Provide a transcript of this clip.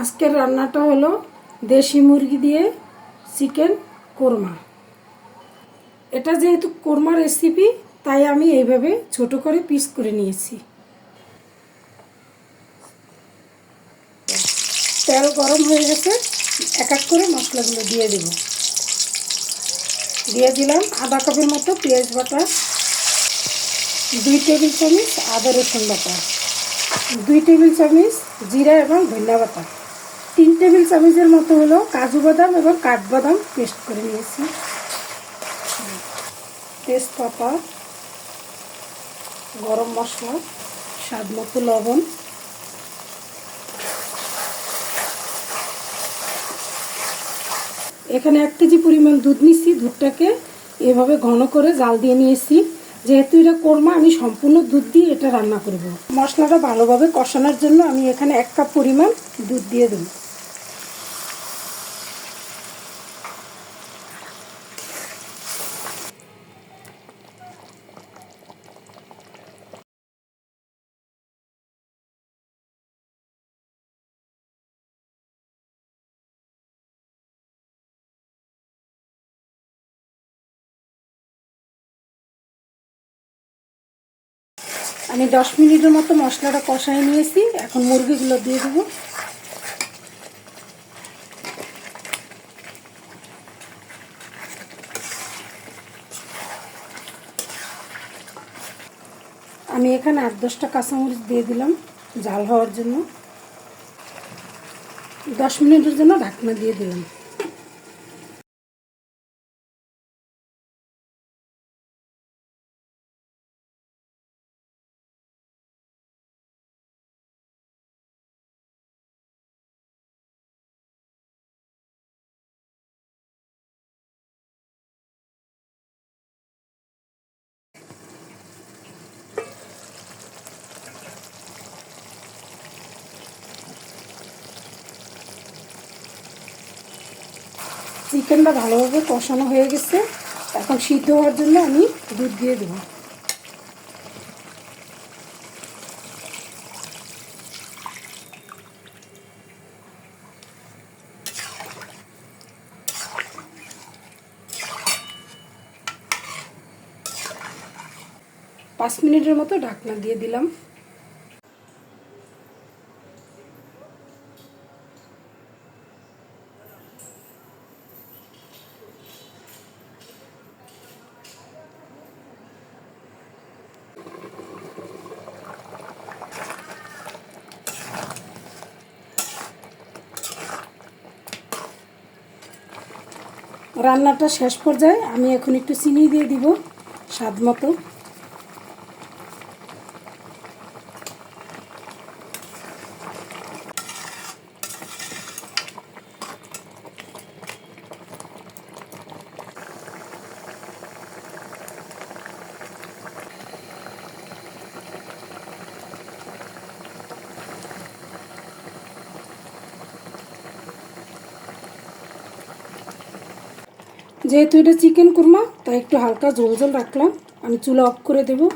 আজকের রান্নাটা হলো দেশি মুরগি দিয়ে চিকেন কোরমা। এটা যেহেতু কোরমা রেসিপি তাই আমি এইভাবে ছোট করে পিস করে নিয়েছি। তেল গরম হয়ে গেছে, এক এক করে মশলাগুলো দিয়ে দেব। দিয়ে দিলাম আধা কাপের মতো পেঁয়াজ বাটা, দুই টেবিল চামচ আদা রসুন বাটা, দুই টেবিল চামচ জিরা এবং ধনিয়া বাটা। তিন টেবিল চামচের মতো হলো কাজু বাদাম এবং কাঠবাদাম পেস্ট করে নিয়েছি। তেজপাতা, গরম মশলা, স্বাদ মতো লবণ। এখানে এক কেজি পরিমাণ দুধ নিচ্ছি দুধটাকে এভাবে ঘন করে জাল দিয়ে নিয়েছি। যেহেতু এটা কোরমা, আমি সম্পূর্ণ দুধ দিয়ে এটা রান্না করব। মশলাটা ভালোভাবে কষানোর জন্য আমি এখানে এক কাপ পরিমাণ দুধ দিয়ে দেবো। আমি দশ মিনিটের মতো মশলাটা কষাই নিয়েছি। এখন মুরগিগুলো দিয়ে দেবো। আমি এখানে আট দশটা কাঁচামরিচ দিয়ে দিলাম জাল হওয়ার জন্য। দশ মিনিটের জন্য ঢাকনা দিয়ে দিলাম। চিকেনটা ভালোভাবে কষানো হয়ে গেছে। এখন সিদ্ধ হওয়ার জন্য আমি দুধ দিয়ে দেবো। পাঁচ মিনিটের মতো ঢাকনা দিয়ে দিলাম। রান্নাটা শেষ পর্যায়ে আমি এখন একটু চিনি দিয়ে দিব স্বাদ মতো। যেহেতু এটা চিকেন কুরমা, তাই একটু হালকা ঝোল ঝোল রাখলাম। আমি চুলা অফ করে দেবো।